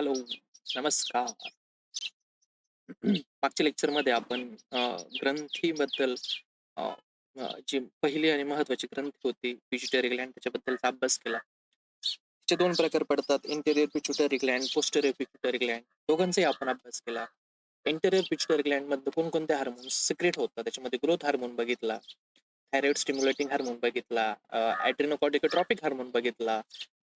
Hello, नमस्कार. मागच्या लेक्चरमध्ये आपण ग्रंथीबद्दल जी पहिली आणि महत्वाची ग्रंथी होती पिच्युटरी ग्लँड त्याच्याबद्दलचा अभ्यास केला. त्याचे दोन प्रकार पडतात anterior pituitary gland, posterior pituitary gland दोघांचाही आपण अभ्यास केला. इंटेरियर गलँडमध्ये कोणकोणते हार्मोन सिक्रेट होतात त्याच्यामध्ये ग्रोथ हार्मोन बघितला, थायरॉइड स्टिम्युलेटिंग हार्मोन बघितला, अ, हार्मोन बघितला,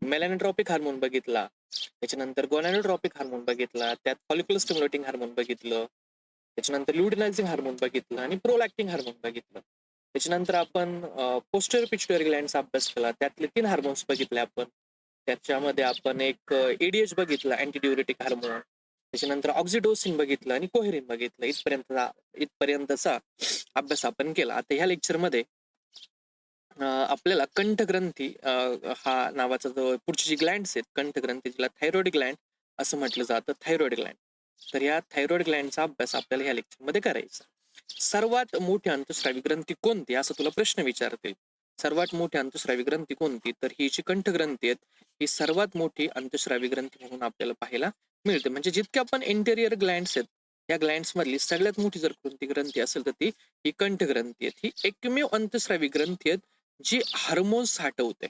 मेलॅनोट्रॉपिक हार्मोन बघितला, त्याच्यानंतर गोनॅनोट्रॉपिक हार्मोन बघितला, त्यात फॉलिक्युलर स्टिम्युलेटिंग हार्मोन बघितलं, त्याच्यानंतर ल्युटिनायझिंग हार्मोन बघितलं आणि प्रोलॅक्टिंग हार्मोन बघितलं. त्याच्यानंतर आपण पोस्टर पिच्युअर पिट्युटरी ग्लँडचा अभ्यास केला. त्यातले तीन हार्मोन्स बघितले आपण. त्याच्यामध्ये आपण एक एडीएच बघितलं बघितला हार्मोन. त्याच्यानंतर ऑक्झिडोसिन बघितलं आणि कोहेरिन बघितलं. इथपर्यंतचा इथपर्यंतचा अभ्यास आपण केला. आता ह्या लेक्चरमध्ये अ, आपल्याला कंठग्रंथी अ, हा नावाचा जो पुढची जी ग्लँड्स आहेत कंठग्रंथी जिला थायरॉइड ग्लँड असं म्हटलं जातं थायरॉइड ग्लँड. तर या थायरॉइड ग्लँडचा अभ्यास आपल्याला ह्या लेक्चरमध्ये करायचा. सर्वात मोठी अंतःस्रावी ग्रंथी कोणती असा तुला प्रश्न विचारतील. सर्वात मोठी अंतःस्रावी ग्रंथी कोणती? तर ही जी कंठग्रंथी आहेत ही सर्वात मोठी अंतःस्रावी ग्रंथी म्हणून आपल्याला पाहायला मिळते. म्हणजे जितक्या पण इंटेरियर ग्लँड्स आहेत या ग्लँड्स मधली सगळ्यात मोठी जर कोणती ग्रंथी असेल तर ती ही कंठग्रंथी आहे. ही एकमेव अंतःस्रावी ग्रंथी आहेत जी हार्मोन्स साठवते.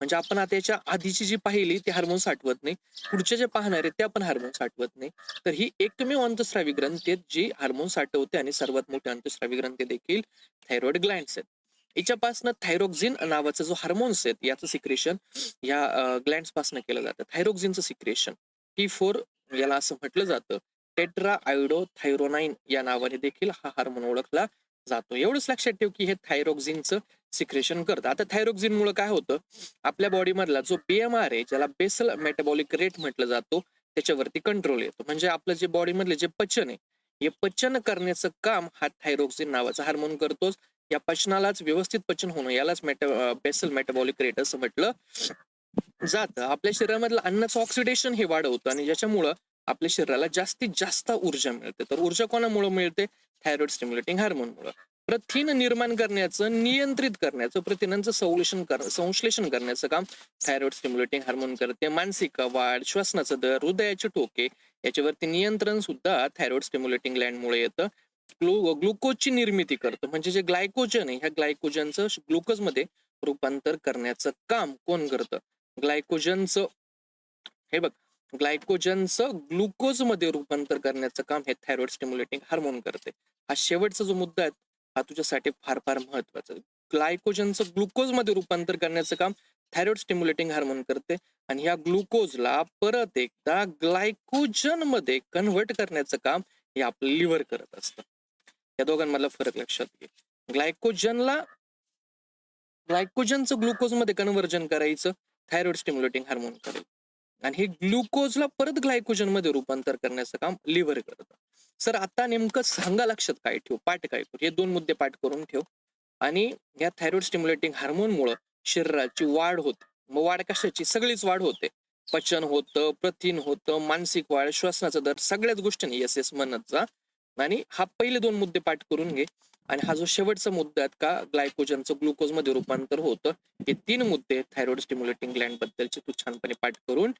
म्हणजे आपण आता याच्या आधीची जी पाहिली ती हार्मोन्स साठवत नाही. पुढच्या ज्या पाहणार आहेत त्या पण हार्मोन साठवत नाही. तर ही एकमेव अंतस्रावी ग्रंथी आहेत जी हार्मोन साठवते आणि सर्वात मोठी अंतस्रावी ग्रंथी देखील थायरॉइड ग्लँड्स आहेत. याच्यापासून थायरोक्झिन नावाचा जो हार्मोन्स आहेत याचं सिक्रेशन या ग्लँड्सपासून केलं जातं. थायरोक्झिनचं सिक्रेशन T4 याला असं म्हटलं जातं. टेट्रा आयोडोथायरोनाइन या नावाने देखील हा हार्मोन ओळखला जातो. एवढंच लक्षात ठेव की हे थायरोक्झिनचं सिक्रेशन करतं. आता थायरोक्झिनमुळे काय होतं आपल्या बॉडी मधला जो बीएमआर आहे ज्याला बेसल मेटाबॉलिक रेट म्हटलं जातो त्याच्यावरती कंट्रोल येतो. म्हणजे आपलं जे बॉडी मधले जे पचन आहे हे पचन करण्याचं काम हा थायरोक्झिन नावाचा हार्मोन करतोच. या पचनालाच व्यवस्थित पचन होणं यालाच मेटा बेसल मेटाबॉलिक रेट असं म्हटलं जातं. आपल्या शरीरामधलं अन्नाचं ऑक्सिडेशन हे वाढवतं आणि ज्याच्यामुळं आपल्या शरीराला जास्तीत जास्त ऊर्जा मिळते. तर ऊर्जा कोणामुळे मिळते? थायरॉइड स्टिम्युलेटिंग हार्मोनमुळे. प्रथिन निर्माण करण्याचं, नियंत्रित करण्याचं, प्रथिनांचं संश्लेषण कर संश्लेषण करण्याचं काम थायरॉइड स्टिम्युलेटिंग हार्मोन करते. मानसिक वाढ, श्वसनाचा दर, हृदयाचे ठोके याच्यावरती नियंत्रण सुद्धा थायरॉइड स्टिम्युलेटिंग लँडमुळे येतं. ग्लु ग्लुकोजची निर्मिती करतं. म्हणजे जे ग्लायकोजन आहे ह्या ग्लायकोजनचं ग्लुकोजमध्ये रूपांतर करण्याचं काम कोण करतं? ग्लायकोजनचं हे बघ ग्लायकोजनचं ग्लुकोजमध्ये रूपांतर करण्याचं काम हे थायरॉइड स्टिम्युलेटिंग हार्मोन करते. हा शेवटचा जो मुद्दा आहे हा तुझ्यासाठी फार फार महत्त्वाचा आहे. ग्लायकोजनचं ग्लुकोजमध्ये रूपांतर करण्याचं काम थायरॉइड स्टिम्युलेटिंग हार्मोन करते आणि ह्या ग्लुकोजला परत एकदा ग्लायकोजनमध्ये कन्व्हर्ट करण्याचं काम हे आपलं लिव्हर करत असतं. या दोघांमधला फरक लक्षात घे. ग्लायकोजनला ग्लायकोजनचं ग्लुकोजमध्ये कन्व्हर्जन करायचं थायरॉइड स्टिम्युलेटिंग हार्मोन करेल. आणि हे ग्लुकोजला परत ग्लायकोजनमध्ये रूपांतर करण्याचं काम लिव्हर करतं. सर आता नेमकं सांगा लक्षात काय ठेव, पाठ काय हे दोन मुद्दे पाठ करून ठेव. आणि या थायरॉइड स्टिम्युलेटिंग हार्मोनमुळं शरीराची वाढ होते. मग वाढ कशाची? सगळीच वाढ होते. पचन होतं, प्रथिन होतं, मानसिक वाढ, श्वसनाचा दर सगळ्याच गोष्टी येस येस म्हणत जा. आणि हा पहिले दोन मुद्दे पाठ करून घे. आणि हा जो शेवटचा मुद्दा आहे का ग्लायकोजनचं ग्लुकोजमध्ये रूपांतर होतं हे तीन मुद्दे थायरॉइड स्टिम्युलेटिंग ग्लँड बद्दलचे तू छानपणे पाठ करून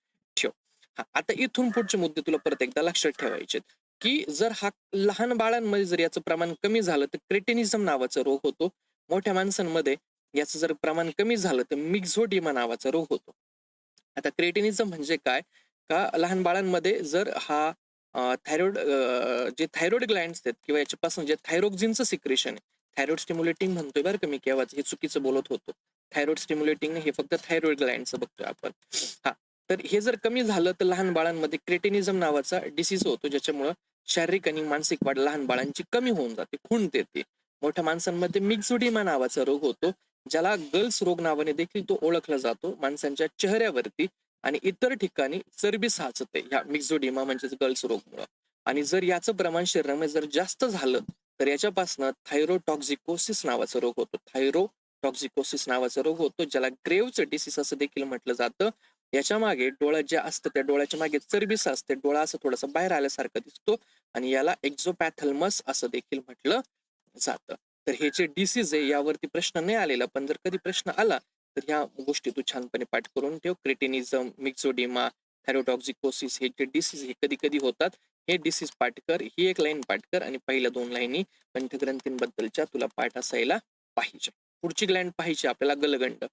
आता इथून पुढचे मुद्दे तुला परत एकदा लक्षात ठेवायचे की जर हा लहान बाळांमध्ये जर याचं प्रमाण कमी झालं तर क्रेटिनिझम नावाचा रोग होतो. मोठ्या माणसांमध्ये याचं जर प्रमाण कमी झालं तर मिक्झोडिमा नावाचा रोग होतो. आता क्रेटिनिझम म्हणजे काय? का लहान बाळांमध्ये जर हा थायरॉइड जे थायरॉइड ग्लँड्स आहेत किंवा याच्यापासून जे थायरोक्झिनचं सिक्रेशन आहे. थायरॉइड स्टिम्युलेटिंग म्हणतोय बरं का मी केव्हाच हे चुकीचं बोलत होतो. थायरॉइड स्टिम्युलेटिंग हे फक्त थायरॉइड ग्लँडचं बघतोय आपण. हा तर हे जर कमी झालं तर लहान बाळांमध्ये क्रेटिनिझम नावाचा डिसीज होतो ज्याच्यामुळं शारीरिक आणि मानसिक वाढ लहान बाळांची कमी होऊन जाते, खुंटते देते मोठ्या माणसांमध्ये मिक्झोडिमा नावाचा रोग होतो. ज्याला गर्ल्स रोग नावाने देखील तो ओळखला जातो. माणसांच्या चेहऱ्यावरती आणि इतर ठिकाणी चरबी साचते ह्या मिक्झोडिमा म्हणजेच गर्ल्स रोगमुळं. आणि जर याचं प्रमाण शरीरामध्ये जर जास्त झालं तर याच्यापासनं थायरोटॉक्झिकोसिस नावाचा रोग होतो. थायरोटॉक्सिकोसिस नावाचा रोग होतो ज्याला ग्रेव्हचं डिसीज असं देखील म्हटलं जातं. याच्या मागे डोळ्यात जे असतं त्या डोळ्याच्या मागे चरबीस असते डोळा असं थोडासा बाहेर आल्यासारखा दिसतो आणि याला एक्झोपॅथॅलमस असं देखील म्हटलं जातं. तर हे जे डिसीज आहे यावरती प्रश्न नाही आलेला पण जर कधी प्रश्न आला तर ह्या गोष्टी तू छानपणे पाठ करून ठेव. क्रिटिनिझम मिक्झोडिमा, थॅरोटॉक्झिकोसिस हे जे डिसीज हे कधी कधी होतात हे डिसीज पाठकर ही एक लाईन पाठ कर आणि पहिल्या दोन लाईनी पंचग्रंथींबद्दलच्या तुला पाठ असायला पाहिजे पुढची ग्लँड पाहिजे आपल्याला गलगंड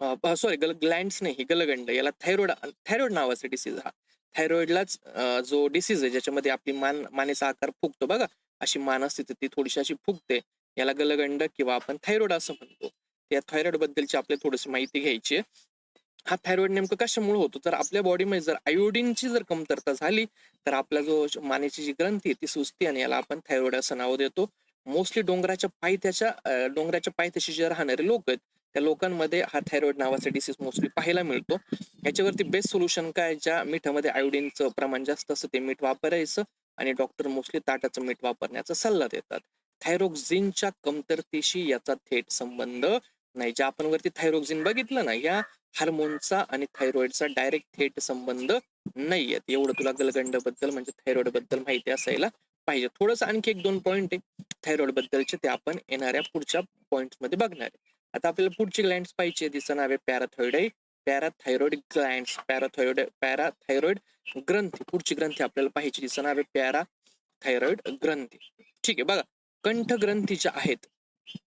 सॉरी गल ग्लँड्स नाही गलगंड याला थायरॉइड थायरॉइड नावाचा डिसीज हा थायरॉइडलाच जो डिसीज आहे ज्याच्यामध्ये आपली मान मानेचा आकार फुगतो बघा. अशी मान असते तर ती थोडीशी अशी फुगते. याला गलगंड किंवा आपण थायरॉइड असं म्हणतो. त्या थायरॉइड बद्दलची आपल्याला थोडीशी माहिती घ्यायची आहे. हा थायरॉइड नेमकं कशामुळे होतो? तर आपल्या बॉडीमध्ये जर आयोडीनची जर कमतरता झाली तर आपला जो मानेची जी ग्रंथी आहे ती सुचते आणि याला आपण थायरॉइड असं नाव देतो. मोस्टली डोंगराच्या पायथ्याच्या डोंगराच्या पायथ्याशी जे राहणारे लोक आहेत त्या लोकांमध्ये हा थायरॉइड नावाचा डिसीज मोस्टली पाहायला मिळतो. याच्यावरती बेस्ट सोल्युशन काय ज्या मिठामध्ये आयोडीनचं प्रमाण जास्त असतं ते मीठ वापरायचं आणि डॉक्टर मोस्टली ताटाचं मीठ वापरण्याचा सल्ला देतात. थायरोक्झिनच्या कमतरतेशी याचा थेट संबंध नाही. ज्या आपण वरती थायरोक्झिन बघितलं ना या हार्मोनचा आणि थायरॉइडचा डायरेक्ट थेट संबंध नाहीयेत एवढं तुला गलगंडबद्दल म्हणजे थायरॉइडबद्दल माहिती असायला पाहिजे. थोडस आणखी एक दोन पॉईंट आहे. थायरॉइड बद्दलचे ते आपण येणाऱ्या पुढच्या पॉईंटमध्ये बघणार आहे. आता आपल्याला पुढची ग्लँड पाहिजे तिचं नाव आहे पॅराथॉइड पॅराथायरॉइड ग्लँड पॅराथॉइड पॅराथायरॉइड ग्रंथी. पुढची ग्रंथी आपल्याला पाहिजे तिचं नाव आहे पॅराथायरॉइड ग्रंथी. ठीक आहे बघा. कंठ ग्रंथी ज्या आहेत.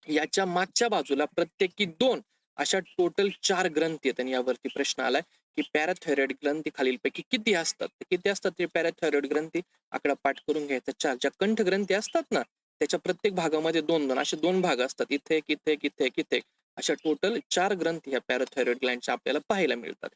याच्या मागच्या बाजूला प्रत्येकी दोन अशा टोटल चार ग्रंथी आहेत. आणि यावरती प्रश्न आलाय की पॅराथायरॉइड ग्रंथी खालीलपैकी किती असतात? किती असतात ते पॅराथायरॉइड ग्रंथी? आकडा पाठ करून घ्यायचा. चार. ज्या कंठ ग्रंथी असतात ना त्याच्या प्रत्येक भागामध्ये दोन दोन. असे दोन भाग असतात. इथे किथे इथे किथे इथे इथे अशा टोटल चार ग्रंथी ह्या पॅराथायरॉइड ग्लँडच्या आपल्याला पाहायला मिळतात.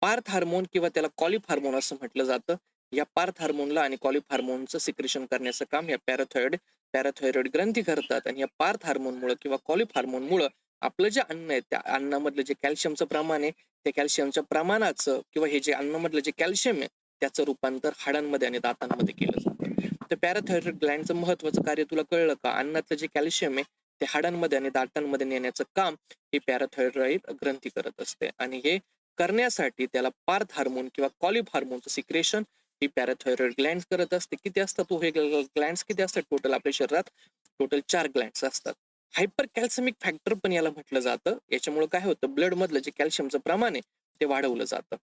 पार्थ हार्मोन किंवा त्याला कॉलिफ हार्मोन असं म्हटलं जातं. या पार्थ हार्मोनला आणि कॉलिफ हार्मोनचं सिक्रेशन करण्याचं काम या पॅराथॉइड पॅराथॉइरॉइड ग्रंथी करतात. आणि या पार्थ हार्मोनमुळे किंवा कॉलिफ हार्मोनमुळे आपलं जे अन्न आहे त्या अन्नामधलं जे कॅल्शियमचं प्रमाण आहे त्या कॅल्शियमच्या प्रमाणाचं किंवा हे जे अन्नामधलं जे कॅल्शियम आहे त्याचं रूपांतर हाडांमध्ये आणि दातांमध्ये केलं जातं. तर पॅराथायरॉइड ग्लँडचं महत्वाचं कार्य तुला कळलं का? अन्नातलं जे कॅल्शियम आहे ते हाडांमध्ये आणि दाटांमध्ये नेण्याचं काम ही पॅराथायरॉइड ग्रंथी करत असते. आणि हे करण्यासाठी त्याला पार्थ हार्मोन किंवा कॉलिफ हार्मोनचं सिक्रेशन ही पॅराथायरॉइड ग्लँड करत असते. किती असतात तो हे ग्लँड्स किती असतात टोटल आपल्या शरीरात? टोटल चार ग्लँड्स असतात. हायपर कॅल्सिमिक फॅक्टर पण याला म्हटलं जातं. याच्यामुळे काय होतं? ब्लड मधलं जे कॅल्शियमचं प्रमाण आहे ते वाढवलं जातं.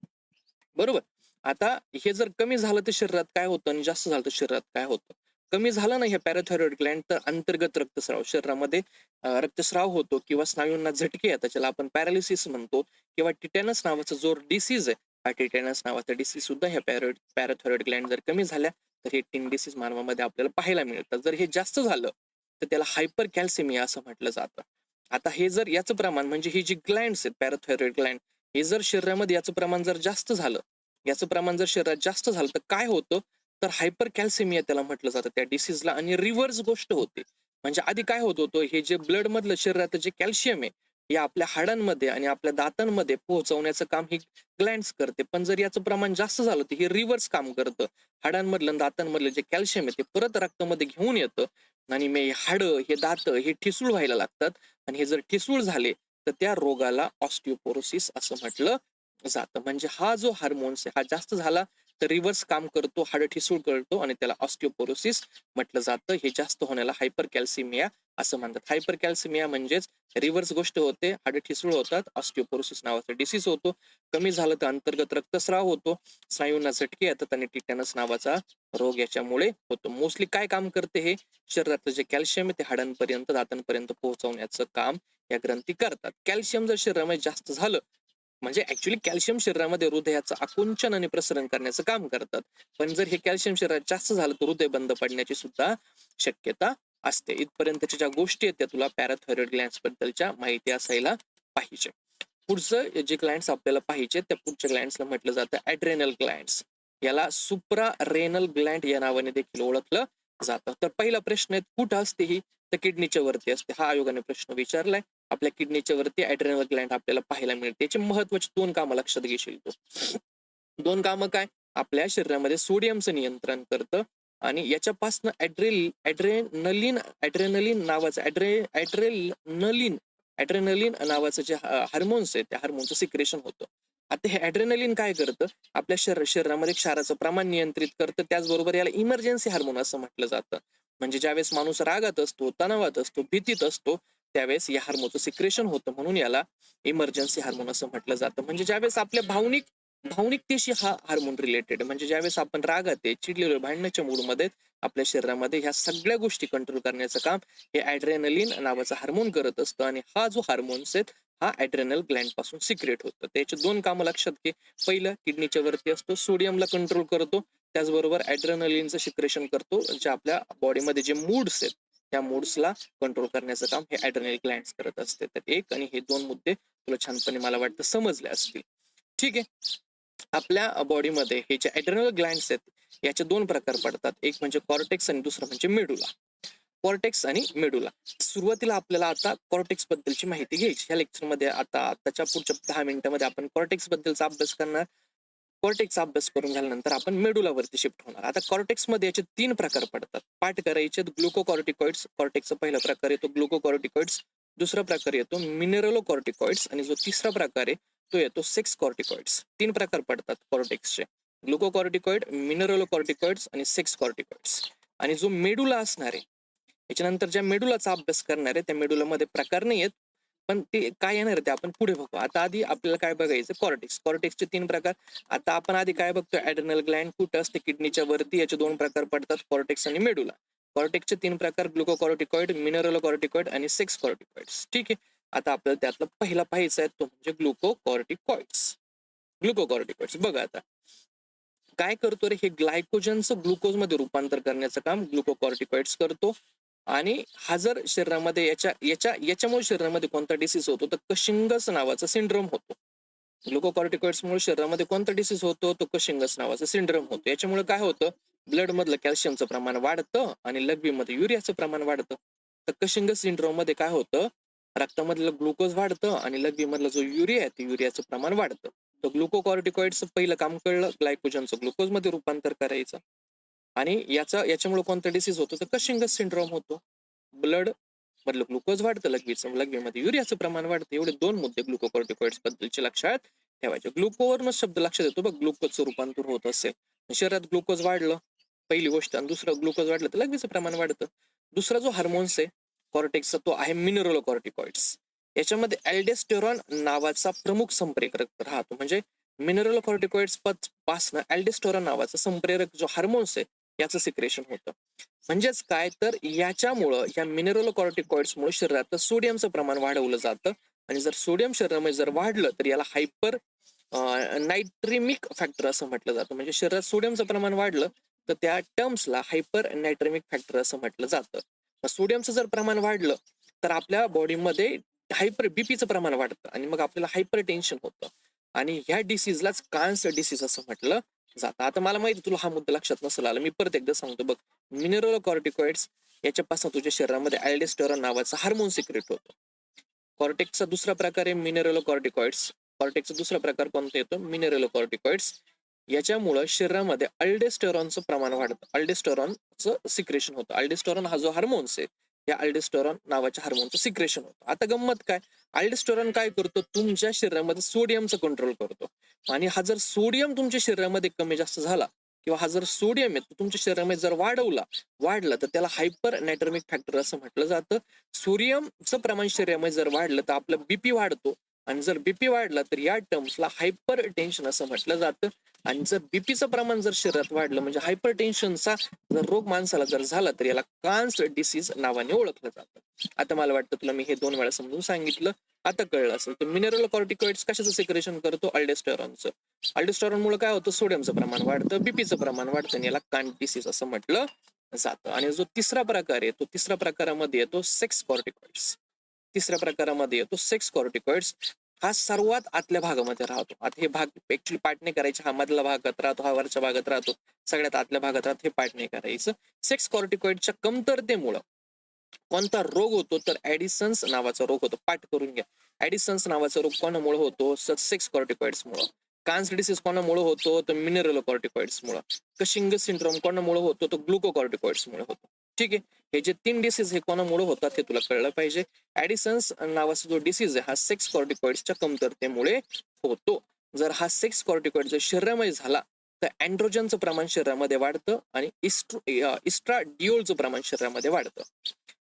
बरोबर? आता हे जर कमी झालं तर शरीरात काय होतं? आणि जास्त झालं तर शरीरात काय होतं? कमी झालं ना हे पॅराथॉइरॉइड ग्लँड तर अंतर्गत रक्तस्राव. शरीरामध्ये रक्तस्राव होतो किंवा स्नायूंना झटके येतात आपण पॅरालिसिस म्हणतो किंवा टिटॅनस नावाचा जो डिसीज आहे हा टिटॅनस नावाचा डिसीज सुद्धा ह्या पॅरोड पॅराथॉइरॉइड ग्लँड जर कमी झाल्या तर हे टिन डिसीज मानवामध्ये आपल्याला पाहायला मिळतं. जर हे जास्त झालं तर त्याला हायपर कॅल्सिमिया असं म्हटलं जातं. आता हे जर याचं प्रमाण म्हणजे ही जी ग्लँड्स आहेत पॅराथॉइरॉइड ग्लँड हे जर शरीरामध्ये याचं प्रमाण जर जास्त झालं याचं प्रमाण जर शरीरात जास्त झालं तर काय होतं? तर हायपर कॅल्सिमिया त्याला म्हटलं जातं. त्या डिसीजला आणि रिव्हर्स गोष्ट होते. म्हणजे आधी काय होत होतं? हे जे ब्लड मधलं शरीरात जे कॅल्शियम आहे हे आपल्या हाडांमध्ये आणि आपल्या दातांमध्ये पोहोचवण्याचं काम ही ग्लँड्स करते. पण जर याचं प्रमाण जास्त झालं तर हे रिव्हर्स काम करतं. हाडांमधलं दातांमधलं जे कॅल्शियम आहे ते परत रक्तामध्ये घेऊन येतं. आणि मे हाड हे दात हे ठिसूळ व्हायला लागतात. आणि हे जर ठिसूळ झाले तर त्या रोगाला ऑस्टिओपोरोसिस असं म्हटलं जातं. म्हणजे हा जो हार्मोन्स आहे हा जास्त झाला तर रिव्हर्स काम करतो हाड ठिसूळ करतो आणि त्याला ऑस्टिओपोरोसिस म्हटलं जातं. हे जास्त होण्याला हायपर कॅल्सिमिया असं म्हणतात. हायपर कॅल्सिमिया म्हणजेच रिव्हर्स गोष्ट होते हाड ठिसूळ होतात ऑस्टिओपोरोसिस नावाचा डिसीज होतो. कमी झालं तर अंतर्गत रक्तस्राव होतो. स्नायूंना झटके येतात आणि टिटॅनस नावाचा रोग याच्यामुळे होतो. मोस्टली काय काम करते हे? शरीरातलं जे कॅल्शियम आहे ते हाडांपर्यंत दातांपर्यंत पोहोचवण्याचं काम या ग्रंथी करतात. कॅल्शियम जर शरीरामध्ये जास्त झालं म्हणजे ऍक्च्युली कॅल्शियम शरीरामध्ये हृदयाचं आकुंचन आणि प्रसरण करण्याचं काम करतात. पण जर हे कॅल्शियम शरीरात जास्त झालं तर हृदय बंद पडण्याची सुद्धा शक्यता असते. इथपर्यंतच्या ज्या गोष्टी आहेत त्या तुला पॅराथॉइरॉइड ग्लँड्स बद्दलच्या माहिती असायला पाहिजे. पुढचं जे ग्लँड्स आपल्याला पाहिजे त्या पुढच्या ग्लँड्सला म्हटलं जातं ऍड्रेनल ग्लँड्स याला सुप्रा रेनल ग्लँड या नावाने देखील ओळखलं जातं. तर पहिला प्रश्न आहे कुठं असते ही? तर किडनीच्या वरती असते. हा आयोगाने प्रश्न विचारलाय. आपल्या किडनीच्या वरती ऍड्रेनल ग्लँड आपल्याला पाहायला मिळते. याचे महत्त्वाचे दोन कामं लक्षात घेशील तू. दोन कामं काय? आपल्या शरीरामध्ये सोडियमचं नियंत्रण करतं आणि याच्यापासनं ऍड्रेल ऍड्रेनलिन ऍड्रेनलिन नावाचं ऍड्रे ऍड्रेनलिन ऍड्रेनलिन नावाचं जे हार्मोन्स आहे त्या हार्मोनचं सिक्रेशन होतं. आता हे ऍड्रेनलिन काय करतं? आपल्या शरीर शरीरामध्ये क्षाराचं प्रमाण नियंत्रित करतं. त्याचबरोबर याला इमर्जन्सी हार्मोन असं म्हटलं जातं. म्हणजे ज्यावेळेस माणूस रागात असतो तणावात असतो भीतीत असतो त्यावेळेस या हार्मोनचं सिक्रेशन होतं म्हणून याला इमर्जन्सी हार्मोन असं म्हटलं जातं. म्हणजे ज्यावेळेस आपल्या भावनिक भावनिकतेशी हा हार्मोन रिलेटेड म्हणजे ज्यावेळेस आपण रागात चिडलेलो भांडण्याच्या मूडमध्ये आपल्या शरीरामध्ये ह्या सगळ्या गोष्टी कंट्रोल करण्याचं काम हे ॲड्रेनलिन नावाचं हार्मोन करत असतं. आणि हा जो हार्मोन्स आहेत हा ॲड्रेनल ग्लँडपासून सिक्रेट होतं. त्याचे दोन कामं लक्षात घे. पहिलं किडनीच्या वरती असतो सोडियमला कंट्रोल करतो. त्याचबरोबर ॲड्रेनलिनचं सिक्रेशन करतो. जे आपल्या बॉडीमध्ये जे मूड्स आहेत त्या मूड्सला कंट्रोल करण्याचं काम हे ॲड्रेनल ग्लँड करत असते. तर एक आणि हे दोन मुद्दे तुला छानपणे मला वाटतं समजले असतील. ठीक आहे? आपल्या बॉडीमध्ये हे जे ॲड्रेनल ग्लँड्स आहेत याचे दोन प्रकार पडतात. एक म्हणजे कॉर्टेक्स आणि दुसरं म्हणजे मेडुला कॉर्टेक्स आणि मेडुला सुरुवातीला आपल्याला आता कॉर्टेक्स बद्दलची माहिती घ्यायची. या लेक्चरमध्ये आता आताच्या पुढच्या दहा मिनिटांमध्ये आपण कॉर्टेक्स बद्दलचा अभ्यास करणार. कॉर्टेक्सचा अभ्यास करून झाल्यानंतर आपण मेडुलावरती शिफ्ट होणार. आता कॉर्टेक्समध्ये याचे तीन प्रकार पडतात. पाठ करायचे ग्लुकोकॉर्टिकॉइड्स कॉर्टेक्सचा पहिला प्रकार येतो ग्लुकोकॉर्टिकॉइड्स दुसरा प्रकार येतो मिनरलो कॉर्टिकॉइड्स आणि जो तिसरा प्रकार आहे तो येतो सेक्स कॉर्टिकॉइड्स तीन प्रकार पडतात कॉर्टेक्सचे ग्लुकोकॉर्टिकॉइड मिनरलो कॉर्टिकॉइड्स आणि सेक्स कॉर्टिकॉइड्स आणि जो मेडुला असणार आहे याच्यानंतर ज्या मेडुलाचा अभ्यास करणार आहे त्या मेडुलामध्ये प्रकार नाही आहेत पण ते काय येणार ते आपण पुढे बघू. आता आधी आपल्याला काय बघायचं? कॉर्टेक्स कॉर्टेक्सचे तीन प्रकार. आता आपण आधी काय बघतो? ऍडर्नल ग्लँड कुठं असते? किडनीच्या वरती. याचे दोन प्रकार पडतात कॉर्टेक्स आणि मेडुला कॉर्टेक्सचे तीन प्रकार ग्लुकोकॉर्टिकॉइड मिनरल कॉर्टिकॉइड आणि सेक्स कॉर्टिकॉइड्स ठीक आहे? आता आपल्याला त्यातला पहिला पाहायचा आहे तो म्हणजे ग्लुकोकॉर्टिकॉइड्स ग्लुकोकॉर्टिकॉइड्स बघा आता. काय करतो रे? हे ग्लायकोजनचं ग्लुकोजमध्ये रूपांतर करण्याचं काम ग्लुकोकॉर्टिकॉइड्स करतो. आणि हा जर शरीरामध्ये याच्या याच्या याच्यामुळे शरीरामध्ये कोणता डिसीज होतो तर कशिंगस नावाचा सिंड्रोम होतो. ग्लुकोकॉर्टिकॉइड्समुळे शरीरामध्ये कोणता डिसीज होतो तो कशिंगस नावाचा सिंड्रोम होतो. याच्यामुळे काय होतं? ब्लड मधलं कॅल्शियमचं प्रमाण वाढतं आणि लघवीमध्ये युरियाचं प्रमाण वाढतं. तर कशिंगस सिंड्रोममध्ये काय होतं? रक्तामधलं ग्लुकोज वाढतं आणि लघवीमधला जो युरिया आहे ते युरियाचं प्रमाण वाढतं. तर ग्लुकोकॉर्टिकॉइडचं पहिलं काम कळलं ग्लायकोजनचं ग्लुकोजमध्ये रूपांतर करायचं. आणि याचा याच्यामुळे कोणता डिसीज होतो? तर कशिंगस सिंड्रोम होतो. ब्लड मधलं ग्लुकोज वाढतं लघवीच लघवीमध्ये युरियाचं प्रमाण वाढतं. एवढे दोन मुद्दे ग्लुकोकॉर्टिकॉइड्स बद्दलचे लक्षात ठेवायचे. ग्लुकोवरनच शब्द लक्षात येतो बघ ग्लुकोजचं रूपांतर होत असेल. शरीरात ग्लुकोज वाढलं पहिली गोष्ट आणि दुसरं ग्लुकोज वाढलं तर लघवीचं प्रमाण वाढतं. दुसरा जो हार्मोन्स आहे कॉर्टेक्सचा तो आहे मिनरल कॉर्टिकॉइड्स याच्यामध्ये अल्डेस्टेरॉन नावाचा प्रमुख संप्रेरक राहतो. म्हणजे मिनरल कॉर्टिकॉइड्स पासनं अल्डेस्टेरॉन नावाचा संप्रेरक जो हार्मोन्स आहे याचं सिक्रेशन होतं. म्हणजेच काय? तर याच्यामुळं या मिनरल मुळे शरीरात सोडियमचं प्रमाण वाढवलं जातं. आणि जर सोडियम शरीरामध्ये जर वाढलं तर याला हायपर नायट्रिमिक फॅक्टर असं म्हटलं जातं. म्हणजे शरीरात सोडियमचं प्रमाण वाढलं तर त्या टर्म्सला हायपर नायट्रिमिक फॅक्टर असं म्हटलं जातं. सोडियमचं जर प्रमाण वाढलं तर आपल्या बॉडीमध्ये हायपर बीपीचं प्रमाण वाढतं. आणि मग आपल्याला हायपर टेन्शन होतं. आणि ह्या डिसीजलाच कान्स डिसीज असं म्हटलं जातं. आता मला माहिती तुला हा मुद्दा लक्षात नसेल आला. मी परत एकदा सांगतो. बघ मिनरल कॉर्टिकॉइड्स याच्यापासून तुझ्या शरीरामध्ये अल्डेस्टोरॉन नावाचा हार्मोन सिक्रेट होतो. कॉर्टेक्सचा दुसरा प्रकार आहे मिनरल कॉर्टिकॉइड्स कॉर्टेक्सचा दुसरा प्रकार कोणता येतो? मिनरल कॉर्टिकॉइड्स याच्यामुळं शरीरामध्ये अल्डेस्टोरॉनचं प्रमाण वाढतं. अल्डेस्टोरॉनचं सिक्रेशन होतं. अल्डेस्टोरॉन हा जो हार्मोन्स आहे या अल्डेस्टोरॉन नावाच्या हार्मोनचं सिक्रेशन होतं. आता गंमत काय? अल्डेस्टोरॉन काय करतो? तुमच्या शरीरामध्ये सोडियमचं कंट्रोल करतो. आणि हा जर सोडियम तुमच्या शरीरामध्ये कमी जास्त झाला किंवा हा जर सोडियम आहे तो तुमच्या शरीरामध्ये जर वाढवला वाढला तर त्याला हायपर नायट्रमिक फॅक्टर असं म्हटलं जातं. सोडियमचं प्रमाण शरीरामध्ये जर वाढलं तर आपलं बीपी वाढतो. आणि जर बीपी वाढला तर या टर्म्सला हायपर टेन्शन असं म्हटलं जातं. आणि जर बीपीचं प्रमाण जर शरीरात वाढलं म्हणजे हायपर टेन्शनचा जर रोग माणसाला जर झाला तर याला कान्स डिसीज नावाने ओळखलं जातं. आता मला वाटतं तुला मी हे दोन वेळा समजून सांगितलं. आता कळलं असेल तर मिनरल कॉर्टिकॉइड्स कशाचं सिक्रेशन करतो? अल्डेस्टॉरॉनचं अल्डेस्टॉरॉनमुळे काय होतं? सोडियमचं प्रमाण वाढतं बीपीचं प्रमाण वाढतं आणि याला कान डिसीज असं म्हटलं जातं. आणि जो तिसरा प्रकार आहे तो तिसऱ्या प्रकारामध्ये येतो सेक्स कॉर्टिकॉइड्स तिसऱ्या प्रकारामध्ये येतो सेक्स कॉर्टिकॉइड्स हा सर्वात आतल्या भागामध्ये राहतो. आता हे भाग ऍक्च्युली पाठ नाही करायचे. हा मधला भागात राहतो हा वरच्या भागात राहतो. सगळ्यात आतल्या भागात राहतो हे पाठ नाही करायचं. सेक्स कॉर्टिकॉइडच्या कमतरतेमुळं कोणता रोग होतो तर ऍडिसन्स नावाचा रोग होतो. पाठ करून घ्या. ऍडिसन्स नावाचा रोग कोणामुळे होतो? सेक्स कॉर्टिकॉइड्स मुळे कान्स डिसीज कोणामुळे होतो? तर मिनरल कॉर्टिकॉइड्स मुळे कशिंग सिंड्रोम कोणामुळे होतो? तर ग्लुकोकॉर्टिकॉइड्स मुळे होतो. ठीक आहे? हे जे तीन डिसीज हे कोणामुळे होतात हे तुला कळलं पाहिजे. ऍडिसन्स नावाचा जो डिसीज आहे हा सेक्स कॉर्टिकॉइड्सच्या कमतरतेमुळे होतो. जर हा सेक्स कॉर्टिकॉइड जर शरीरामध्ये झाला तर अँड्रोजनचं प्रमाण शरीरामध्ये वाढतं आणि इस्ट्रो इस्ट्राडिओलचं प्रमाण शरीरामध्ये वाढतं.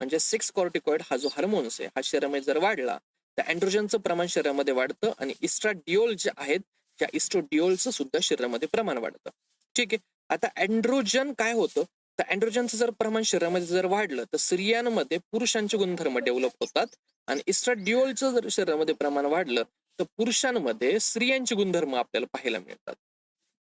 म्हणजे सेक्स कॉर्टिकॉइड हा जो हार्मोन्स आहे हा शरीरामध्ये जर वाढला तर अँड्रोजनचं प्रमाण शरीरामध्ये वाढतं आणि इस्ट्राडिओल जे आहेत त्या इस्ट्रोडिओलचं सुद्धा शरीरामध्ये प्रमाण वाढतं. ठीक आहे? आता अँड्रोजन काय होतं? तर अँड्रोजनचं जर प्रमाण शरीरामध्ये जर वाढलं तर स्त्रियांमध्ये पुरुषांचे गुणधर्म डेव्हलप होतात. आणि इस्ट्राडिओलचं जर शरीरामध्ये प्रमाण वाढलं तर पुरुषांमध्ये स्त्रियांचे गुणधर्म आपल्याला पाहायला मिळतात.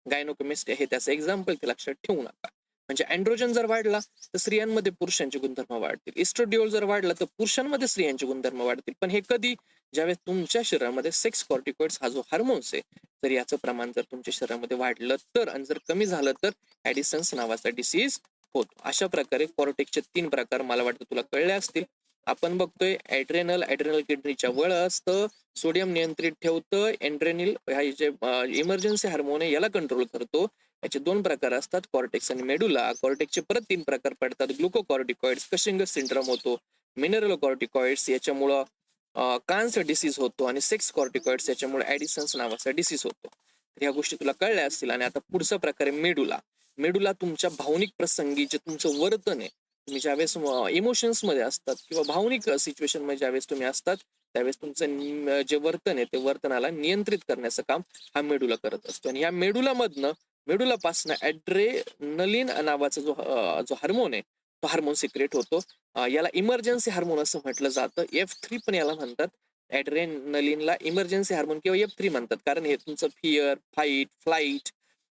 गायनोकेमिस्ट्री हे त्याचं एक्झाम्पल ते लक्षात ठेवू नका. म्हणजे अँड्रोजन जर वाढला तर स्त्रियांमध्ये पुरुषांचे गुणधर्म वाढतील. इस्ट्रोडिओल जर वाढला तर पुरुषांमध्ये स्त्रियांचे गुणधर्म वाढतील. पण हे कधी? ज्यावेळेस तुमच्या शरीरामध्ये सेक्स कॉर्टिकॉइड्स हा जो हार्मोन्स आहे तर याचं प्रमाण जर तुमच्या शरीरामध्ये वाढलं तर आणि जर कमी झालं तर ऍडिसन्स नावाचा डिसीज होतो. अशा प्रकारे कॉर्टेक्सचे तीन प्रकार मला वाटतं तुला कळले असतील. आपण बघतोय ऍड्रेनल ऍड्रेनल किडनीच्या वळ असतं सोडियम नियंत्रित ठेवतं एन्ड्रेनिल ह्या जे इमर्जन्सी हार्मोन आहे याला कंट्रोल करतो. याचे दोन प्रकार असतात कॉर्टेक्स आणि मेडुला कॉर्टेक्सचे परत तीन प्रकार पडतात. ग्लुकोकॉर्टिकॉइड्स कशिंग सिंड्रम होतो. मिनरल कॉर्टिकॉइड्स याच्यामुळं कान्सर डिसीज होतो. आणि सेक्स कॉर्टिकॉइड्स याच्यामुळे ऍडिसन्स नावाचा डिसीज होतो. तर ह्या गोष्टी तुला कळल्या असतील. आणि आता पुढचा प्रकार आहे मेडुला मेडूला तुमच्या भावनिक प्रसंगी जे तुमचं वर्तन आहे तुम्ही ज्यावेळेस इमोशन्समध्ये असतात किंवा भावनिक सिच्युएशनमध्ये ज्यावेळेस तुम्ही असतात त्यावेळेस तुमचं जे वर्तन आहे ते वर्तनाला नियंत्रित करण्याचं काम हा मेडूला करत असतो. आणि ह्या मेडुलामधनं मेडुला पासनं नावाचा जो जो हार्मोन आहे तो हार्मोन सिक्रेट होतो. याला इमर्जन्सी हार्मोन असं म्हटलं जातं. एफ थ्री पण याला म्हणतात. ऍड्रेनलिनला इमर्जन्सी हार्मोन किंवा एफ थ्री म्हणतात. कारण हे तुमचं फिअर फाईट फ्लाईट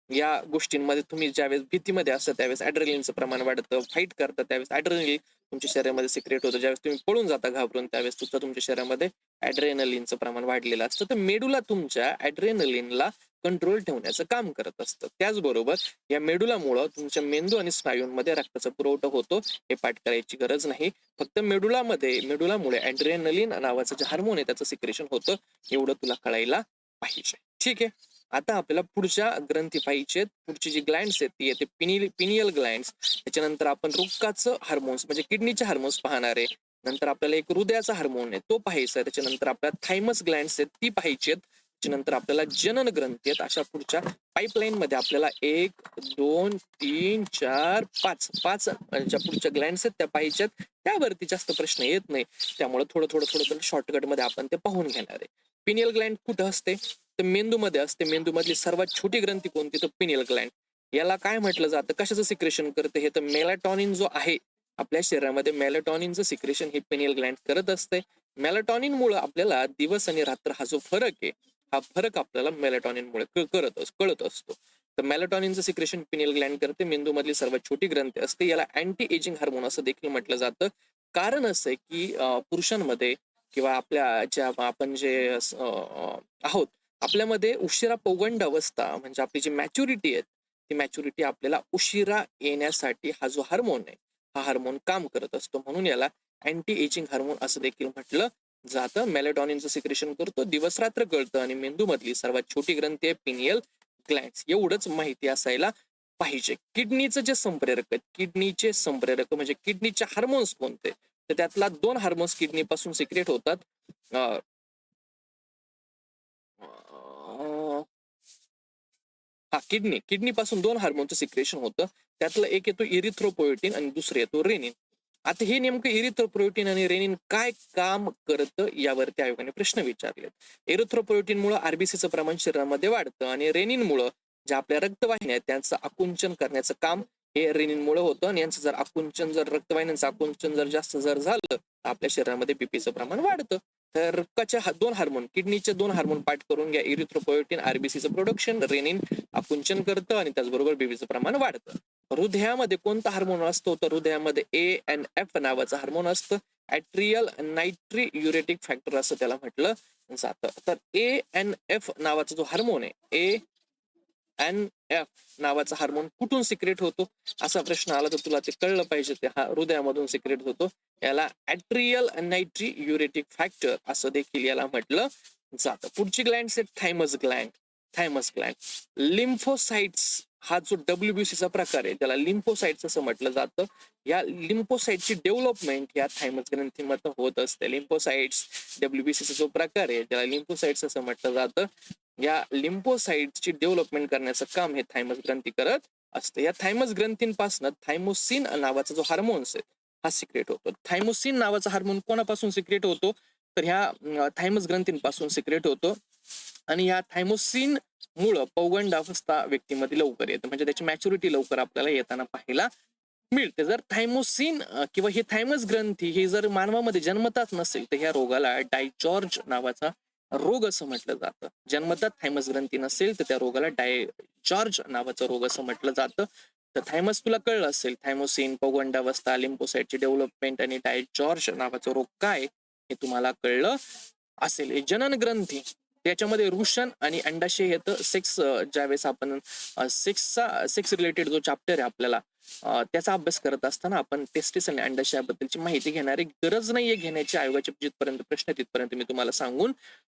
या गोष्टींमध्ये तुम्ही ज्यावेळेस भीतीमध्ये असता त्यावेळेस ऍड्रेलिनचं प्रमाण वाढतं फाईट करता त्यावेळेस ॲड्रेलिन तुमच्या शरीरामध्ये सिक्रेट होतं. ज्यावेळेस तुम्ही पळून जाता घाबरून त्यावेळेस तुझं तुमच्या शरीरामध्ये ॲड्रेनलिनचं प्रमाण वाढलेलं असतं. तर मेडूला तुमच्या ॲड्रेनलिनला कंट्रोल ठेवण्याचं काम करत असतं. त्याचबरोबर या मेडुलामुळं तुमच्या मेंदू आणि स्नायूंमध्ये रक्ताचा पुरवठा होतो हे पाठ करायची गरज नाही. फक्त मेडुलामध्ये मेडुलामुळे ॲड्रेनलिन नावाचं जे हार्मोन आहे त्याचं सिक्रेशन होतं एवढं तुला कळायला पाहिजे. ठीक आहे? आता आपल्याला पुढच्या ग्रंथी पाहिजेत पुढची जी ग्लँड्स आहेत ती येते पिनिल पिनियल ग्लँड्स त्याच्यानंतर आपण रुक्काचं हार्मोन्स म्हणजे किडनीचे हार्मोन्स पाहणार आहे. नंतर आपल्याला एक हृदयाचा हार्मोन आहे तो पाहायचा त्याच्यानंतर आपल्याला थायमस ग्लँड्स आहेत ती पाहिजेत त्याच्यानंतर आपल्याला जनन ग्रंथी आहेत. अशा पुढच्या पाईपलाईन मध्ये आपल्याला एक दोन तीन चार पाच पाच ज्या पुढच्या ग्लँड्स आहेत त्या पाहिजेत त्यावरती जास्त प्रश्न येत नाही. त्यामुळे थोडं थोडं थोडं थोडं शॉर्टकटमध्ये आपण ते पाहून घेणार आहे. पिनियल ग्लँड कुठं असते? तर मेंदूमध्ये असते. मेंदूमधली सर्वात छोटी ग्रंथी कोणती? तर पिनियल ग्लँड. याला काय म्हटलं जातं? कशाचं सिक्रेशन करते? हे तर मेलाटॉनिन जो आहे आपल्या शरीरामध्ये मेलाटॉनिनचं सिक्रेशन हे पिनियल ग्लँड करत असते. मेलाटॉनिन मुळे आपल्याला दिवस आणि रात्र हा जो फरक आहे हा फरक आपल्याला मेलाटॉनिन मुळे करत असतो कळत असतो. तर मेलाटॉनिनचं सिक्रेशन पिनियल ग्लँड करते. मेंदूमधली सर्वात छोटी ग्रंथी असते. याला अँटी एजिंग हार्मोन असं देखील म्हटलं जातं. कारण असं आहे की पुरुषांमध्ये किंवा आपल्या ज्या आपण जे आहोत आपल्यामध्ये उशिरा पौगंड अवस्था म्हणजे आपली जी मॅच्युरिटी आहे ती मॅच्युरिटी आपल्याला उशिरा येण्यासाठी हा जो हार्मोन आहे हा हार्मोन काम करत असतो. म्हणून याला अँटी एजिंग हार्मोन असं देखील म्हटलं जातं. मेलेडॉनिनचं सिक्रेशन करतो. दिवस रात्र कळतं आणि मेंदूमधली सर्वात छोटी ग्रंथी आहे पिनियल ग्लॅन्स एवढंच माहिती असायला पाहिजे. किडनीचं जे संप्रेरक आहेत किडनीचे संप्रेरक म्हणजे किडनीचे हार्मोन्स कोणते? तर त्यातला दोन हार्मोन्स किडनी पासून सिक्रेट होतात अं, अं, हा किडनी. किडनी पासून दोन हार्मोनचं सिक्रेशन होतं. त्यातलं एक येतो इरिथ्रोपोएटिन आणि दुसरं येतो रेनिन आता हे नेमकं इरिथ्रोपोएटिन आणि रेनिन काय काम करतं यावरती आयोगाने प्रश्न विचारले इरिथ्रोपोएटिन मुळे आरबीसीचं प्रमाण शरीरामध्ये वाढतं आणि रेनिनमुळं ज्या आपल्या रक्तवाहिन्या आहेत त्यांचं आकुंचन करण्याचं काम हे रेनिनमुळे होतं. आणि यांचं जर आकुंचन जर रक्तवाहिन्यांचं आकुंचन जर जास्त जर झालं तर आपल्या शरीरामध्ये बीपीचं प्रमाण वाढतं. तर कच्या दोन हार्मोन किडनीचे दोन हार्मोन पाठ करून घ्या. इरिथ्रोपोएटिन आरबीसीचं प्रोडक्शन रेनिन आकुंचन करतं आणि त्याचबरोबर बीबीचं प्रमाण वाढतं. हृदयामध्ये कोणता हार्मोन असतो? तर हृदयामध्ये ए एन एफ नावाचं हार्मोन असतं. ऍट्रियल नायट्री युरेटिक फॅक्टर असं त्याला म्हटलं जातं. तर ए एन एफ नावाचा जो हार्मोन आहे ए एन एफ नावाचा हार्मोन कुठून सिक्रेट होतो? असा प्रश्न आला तर तुला ते कळलं पाहिजे. ते हा हृदयामधून सिक्रेट होतो. याला ऍट्रियल नायट्री युरेटिक फॅक्टर असं देखील याला म्हटलं जातं. पुढची ग्लँड आहे thymus gland thymus gland lymphocytes हा जो WBC चा प्रकार आहे त्याला लिम्फोसाइट्स असं म्हटलं जातं. या लिम्फोसाइटची डेव्हलपमेंट या थायमस ग्रंथीमध्ये होत असते. लिम्फोसाइट्स डब्ल्यूबीसीचा जो प्रकार आहे त्याला लिम्फोसाइट्स असं म्हटलं जातं. या लिम्फोसाईटची डेव्हलपमेंट करण्याचं काम हे थायमस ग्रंथी करत असते. या थायमस ग्रंथींपासून थायमोसिन नावाचा जो हार्मोन्स आहे हा सिक्रेट होतो. थायमोसिन नावाचा हार्मोन कोणापासून सिक्रेट होतो? तर ह्या थायमस ग्रंथींपासून सिक्रेट होतो. आणि या थायमोसिन मुळे पौगंडावस्था व्यक्तीमध्ये लवकर येते. म्हणजे त्याची मॅच्युरिटी लवकर आपल्याला येताना पाहायला मिळते. जर थायमोसिन किंवा ही थायमस ग्रंथी ही जर मानवामध्ये जन्मताच नसेल तर ह्या रोगाला डायजॉर्ज नावाचा रोग असं म्हटलं जातं. जन्मतात थायमस ग्रंथी नसेल तर त्या रोगाला डाय जॉर्ज नावाचा रोग असं म्हटलं जातं. तर थायमस तुला कळलं असेल थायमोसिन पौगंडावस्था लिम्पोसाईटची डेव्हलपमेंट आणि डायजॉर्ज नावाचा रोग काय हे तुम्हाला कळलं असेल. जनन ग्रंथी त्याच्यामध्ये रुशन आणि अंडाशय येतं सेक्स ज्यावेळेस आपण सेक्सचा सेक्स रिलेटेड जो चॅप्टर आहे आपल्याला त्याचा अभ्यास करत असताना आपण टेस्टिस आणि अंडाशयाबद्दलची माहिती घेणारी गरज नाहीये घेण्याची आयोगाचे जिथपर्यंत प्रश्न तिथपर्यंत मी तुम्हाला सांगून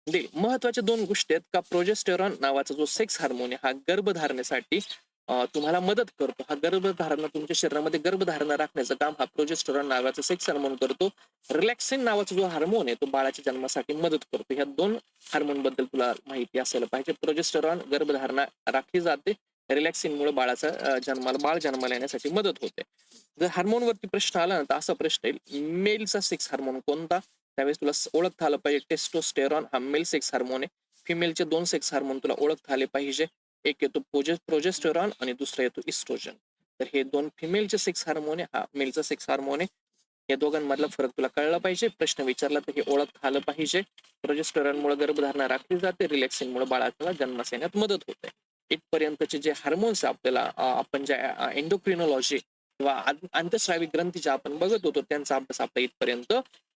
देईल. महत्त्वाच्या दोन गोष्टी आहेत. का प्रोजेस्टेरॉन नावाचा जो सेक्स हार्मोन आहे हा गर्भधारणेसाठी तुम्हाला मदत करतो. हा गर्भधारणा तुमच्या शरीरामध्ये गर्भधारणा राखण्याचं काम हा प्रोजेस्टरॉन नावाचा सेक्स हार्मोन करतो. रिलॅक्सिन नावाचा जो हार्मोन आहे तो बाळाच्या जन्मासाठी मदत करतो. ह्या दोन हार्मोनबद्दल तुला माहिती असायला पाहिजे. प्रोजेस्टेरॉन गर्भधारणा राखली जाते. रिलॅक्सिनमुळे बाळाचा जन्माला बाळ जन्माला येण्यासाठी मदत होते. जर हार्मोनवरती प्रश्न आला ना तर असा प्रश्न येईल. मेलचा सेक्स हार्मोन कोणता? त्यावेळेस तुला ओळखता आलं पाहिजे. टेस्टोस्टेरॉन हा मेल सेक्स हार्मोन आहे. फिमेलचे दोन सेक्स हार्मोन तुला ओळखता आले पाहिजे. एक येतो प्रोजे प्रोजेस्टेरॉन आणि दुसरा येतो इस्ट्रोजन तर हे दोन फिमेलचे सेक्स हार्मोन आहे. हा मेलचा सेक्स हार्मोन आहे. या दोघांमधला फरक तुला कळला पाहिजे. प्रश्न विचारला तर हे ओळख आलं पाहिजे. प्रोजेस्टेरॉन मुळे गर्भधारणा राखली जाते. रिलॅक्सिंगमुळे बाळाला जन्मास येण्यात मदत होते. इथपर्यंतचे जे हार्मोन्स आपल्याला आपण ज्या एन्डोक्रिनॉलॉजी किंवा अंतश्रावी ग्रंथी ज्या आपण बघत होतो त्यांचा अभ्यास आपला इथपर्यंत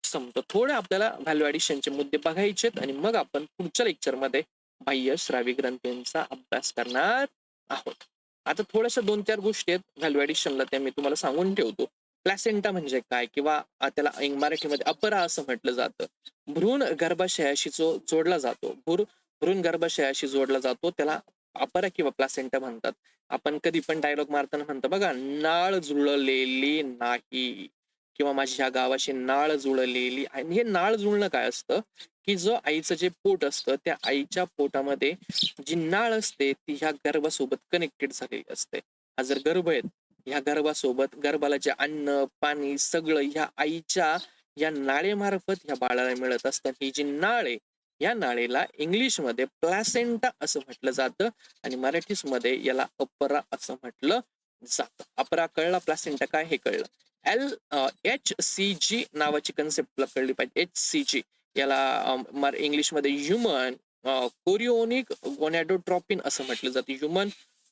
संपतो. थोडे आपल्याला व्हॅल्यू ऍडिशनचे मुद्दे बघायचेत आणि मग आपण पुढच्या लेक्चरमध्ये बाह्य श्रावी ग्रंथींचा अभ्यास करणार आहोत. आता थोड्याशा दोन चार गोष्टी आहेत. व्हॅल्युएडिशनला त्या मी तुम्हाला सांगून ठेवतो. प्लॅसेंटा म्हणजे काय? किंवा त्याला मराठीमध्ये अपरा असं म्हटलं जातं. भ्रूण गर्भाशयाशी जो जोडला जातो. भ्रूण भ्रूण गर्भाशयाशी जोडला जातो. त्याला अपरा किंवा प्लासेंटा म्हणतात. आपण कधी पण डायलॉग मारताना म्हणतो बघा नाळ जुळलेली नाही. किंवा माझी ह्या गावाशी नाळ जुळलेली आहे. आणि हे नाळ जुळणं काय असतं? की जो आईचं जे पोट असतं त्या आईच्या पोटामध्ये जी नाळ असते ती ह्या गर्भासोबत कनेक्टेड झालेली असते. हा जर गर्भ आहेत ह्या गर्भासोबत गर्भाला जे अन्न पाणी सगळं ह्या आईच्या या नाळेमार्फत ह्या बाळाला मिळत असतं. ही जी नाळ आहे या नाळेला इंग्लिशमध्ये प्लॅसेंटा असं म्हटलं जातं आणि मराठीमध्ये याला अपरा असं म्हटलं जातं. अपरा कळला? प्लॅसेंटा काय हे कळलं. एल एच सी जी नावाची कन्सेप्ट तुला कळली पाहिजे. एच सी जी याला मर- इंग्लिशमध्ये ह्युमन कोरिओनिक गोनॅडोट्रॉपिन असं म्हटलं जातं. ह्युमन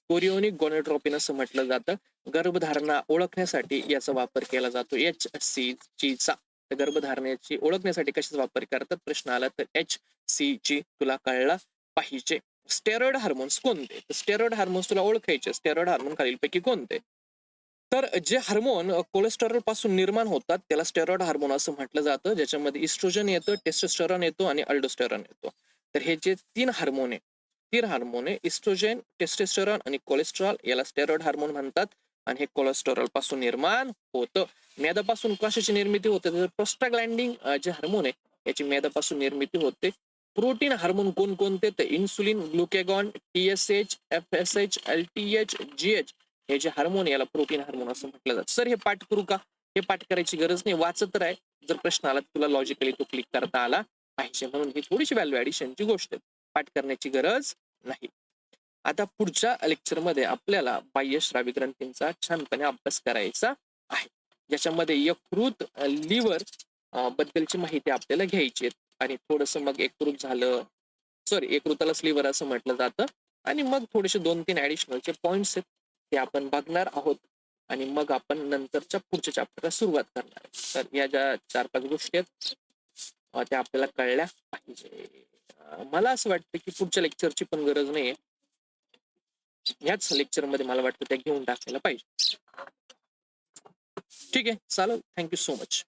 कोरिओनिक गोनॅडोट्रॉपिन असं म्हटलं जातं. गर्भधारणा ओळखण्यासाठी याचा वापर केला जातो एच सी जी चा. गर्भधारणाची ओळखण्यासाठी कशाचा वापर करतात? प्रश्न आला तर एच सी जी तुला कळला पाहिजे. स्टेरॉइड हार्मोन्स कोणते? स्टेरॉइड हार्मोन्स तुला ओळखायचे. स्टेरॉइड हार्मोन खालीलपैकी कोणते? तर जे हार्मोन कोलेस्टेरॉलपासून निर्माण होतात त्याला स्टेरॉइड हार्मोन असं म्हटलं जातं ज्याच्यामध्ये इस्ट्रोजन येतं टेस्टोस्टेरॉन येतो आणि अल्डोस्टेरॉन येतो. तर हे जे तीन हार्मोन आहे तीन हार्मोन आहे इस्ट्रोजन टेस्टोस्टेरॉन आणि कोलेस्ट्रॉल याला स्टेरॉइड हार्मोन म्हणतात आणि हे कोलेस्टेरॉलपासून निर्माण होतं. मेदापासून कशाची निर्मिती होते? तर प्रोस्टाग्लँडिंग जे हार्मोन आहे याची मेदापासून निर्मिती होते. प्रोटीन हार्मोन कोणकोणते? तर insulin glucagon T S H F S H L T H G H हे जे हार्मोन याला प्रोटीन हार्मोन असं म्हटलं जातं. सर हे पाठ करू का? हे पाठ करायची गरज नाही. वाचत राह. जर प्रश्न आला तर तुला लॉजिकली तो क्लिक करता आला पाहिजे म्हणून ही थोडीशी व्हॅल्यू ऍडिशनची गोष्ट पाठ करण्याची गरज नाही. आता पुढच्या लेक्चरमध्ये आपल्याला बाह्य श्रावी ग्रंथींचा छानपणे अभ्यास करायचा आहे. ज्याच्यामध्ये यकृत लिव्हर बद्दलची माहिती आपल्याला घ्यायची आणि थोडस मग एककृत झालं सॉरी एककृताला लिव्हर असं म्हटलं जातं. आणि मग थोडेसे दोन तीन ऍडिशनलचे पॉइंट्स आहेत ते आपण बघणार आहोत आणि मग आपण नंतरच्या पुढच्या चॅप्टरला सुरुवात करणार तर या ज्या चार पाच गोष्टी आहेत त्या आपल्याला कळल्या पाहिजे. मला असं वाटतं की पुढच्या लेक्चरची पण गरज नाहीये. ह्याच लेक्चरमध्ये मला वाटतं त्या घेऊन टाकायला पाहिजे. ठीक आहे चालेल. Thank you so much